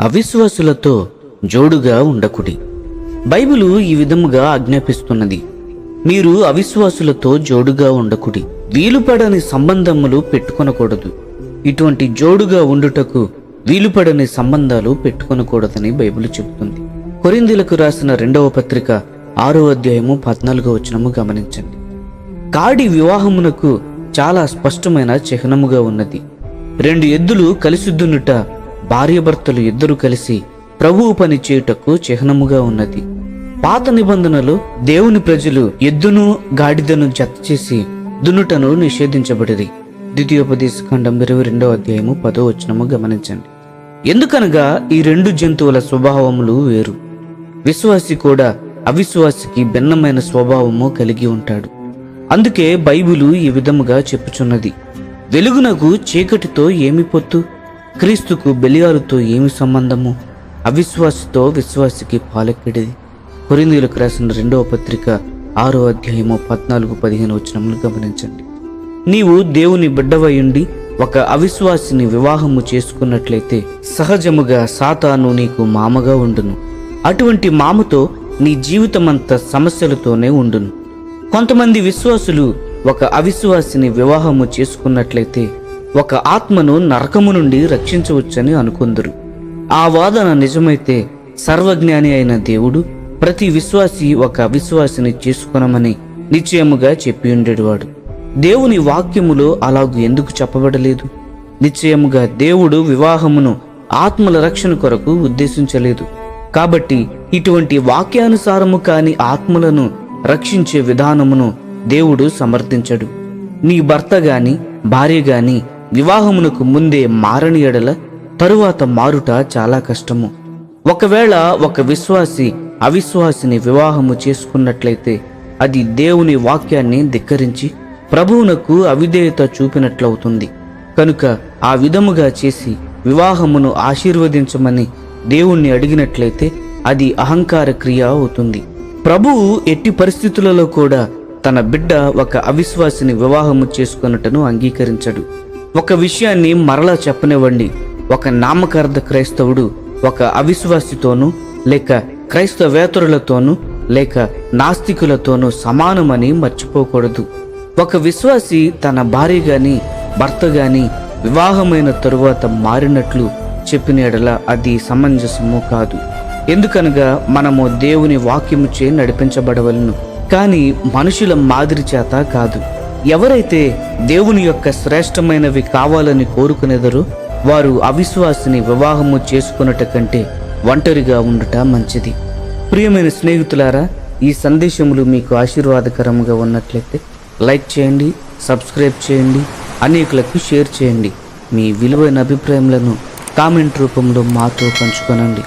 అవిశ్వాసులతో జోడుగా ఉండకుడి. Bible ఈ విధముగా ఆజ్ఞాపిస్తున్నది. మీరు అవిశ్వాసులతో జోడుగా ఉండకుడి. వీలుపడని సంబంధములు పెట్టుకొనకూడదు. ఇటువంటి జోడుగా ఉండుటకు వీలుపడని సంబంధాలు పెట్టుకొనకూడదని బైబిల్ చెబుతుంది. కొరిందులకు రాసిన రెండవ పత్రిక ఆరో అధ్యాయము పద్నాలుగో వచనము గమనించండి. కాడి వివాహమునకు చాలా స్పష్టమైన చిహ్నముగా ఉన్నది. రెండు ఎద్దులు కలిసి దున్నుట భార్యాభర్తలు ఇద్దరు కలిసి ప్రభువు పని చేయుటకు చిహ్నముగా ఉన్నది. పాత నిబంధనలు దేవుని ప్రజలు ఎద్దును గాడిదను జత చేసి దున్నుటను నిషేధించబడింది ద్వితీయోపదేశ ఖండం ఇరవై రెండవ అధ్యాయము పదో వచనము గమనించండి. ఎందుకనగా ఈ రెండు జంతువుల స్వభావములు వేరు. విశ్వాసి కూడా అవిశ్వాసికి భిన్నమైన స్వభావము కలిగి ఉంటాడు. అందుకే బైబిలు ఈ విధముగా చెప్పుచున్నది. వెలుగునకు చీకటితో ఏమి పొత్తు? క్రీస్తుకు బెలియాలతో ఏమి సంబంధము? అవిశ్వాసితో విశ్వాసికి పాలెక్కిడిది. కొరిందీలకు రాసిన రెండవ పత్రిక ఆరో అధ్యాయము పద్నాలుగు పదిహేను వచనములు గమనించండి. నీవు దేవుని బిడ్డవయుండి ఒక అవిశ్వాసిని వివాహము చేసుకున్నట్లయితే సహజముగా సాతాను నీకు మామగా ఉండును. అటువంటి మామతో నీ జీవితమంతా సమస్యలతోనే ఉండును. కొంతమంది విశ్వాసులు ఒక అవిశ్వాసిని వివాహము చేసుకున్నట్లయితే ఒక ఆత్మను నరకము నుండి రక్షించవచ్చని అనుకుందరు. ఆ వాదన నిజమైతే సర్వజ్ఞాని అయిన దేవుడు ప్రతి విశ్వాసి ఒక అవిశ్వాసిని చేసుకునమని నిశ్చయముగా చెప్పి ఉండేవాడు. దేవుని వాక్యములో అలాగూ ఎందుకు చెప్పబడలేదు? నిశ్చయముగా దేవుడు వివాహమును ఆత్మల రక్షణ కొరకు ఉద్దేశించలేదు. కాబట్టి ఇటువంటి వాక్యానుసారము కాని ఆత్మలను రక్షించే విధానమును దేవుడు సమర్థించడు. నీ భర్త గాని భార్య గాని వివాహమునకు ముందే మారని ఎడల తరువాత మారుట చాలా కష్టము. ఒకవేళ ఒక విశ్వాసి అవిశ్వాసిని వివాహము చేసుకున్నట్లయితే అది దేవుని వాక్యాన్ని ధిక్కరించి ప్రభువునకు అవిధేయత చూపినట్లవుతుంది. కనుక ఆ విధముగా చేసి వివాహమును ఆశీర్వదించమని దేవుణ్ణి అడిగినట్లయితే అది అహంకార క్రియ అవుతుంది. ప్రభువు ఎట్టి పరిస్థితులలో కూడా తన బిడ్డ ఒక అవిశ్వాసిని వివాహము చేసుకొనుటను అంగీకరించడు. ఒక విషయాన్ని మరలా చెప్పనివ్వండి. ఒక నామకార్థ క్రైస్తవుడు ఒక అవిశ్వాసితోనూ లేక క్రైస్తవేతరులతోనూ లేక నాస్తికులతోనూ సమానమని మర్చిపోకూడదు. ఒక విశ్వాసి తన భార్య గాని భర్త గాని వివాహమైన తరువాత మారినట్లు చెప్పిన ఎడల అది సమంజసము కాదు. ఎందుకనగా మనము దేవుని వాక్యముచే నడిపించబడవలను కానీ మనుషుల మాదిరి చేత కాదు. ఎవరైతే దేవుని యొక్క శ్రేష్టమైనవి కావాలని కోరుకునేదరో వారు అవిశ్వాసిని వివాహము చేసుకున్నట కంటే ఒంటరిగా ఉండుట మంచిది. ప్రియమైన స్నేహితులారా ఈ సందేశములు మీకు ఆశీర్వాదకరంగా ఉన్నట్లయితే లైక్ చేయండి సబ్స్క్రైబ్ చేయండి అనేకులకు షేర్ చేయండి. మీ విలువైన అభిప్రాయములను కామెంట్ రూపంలో మాతో పంచుకొనండి.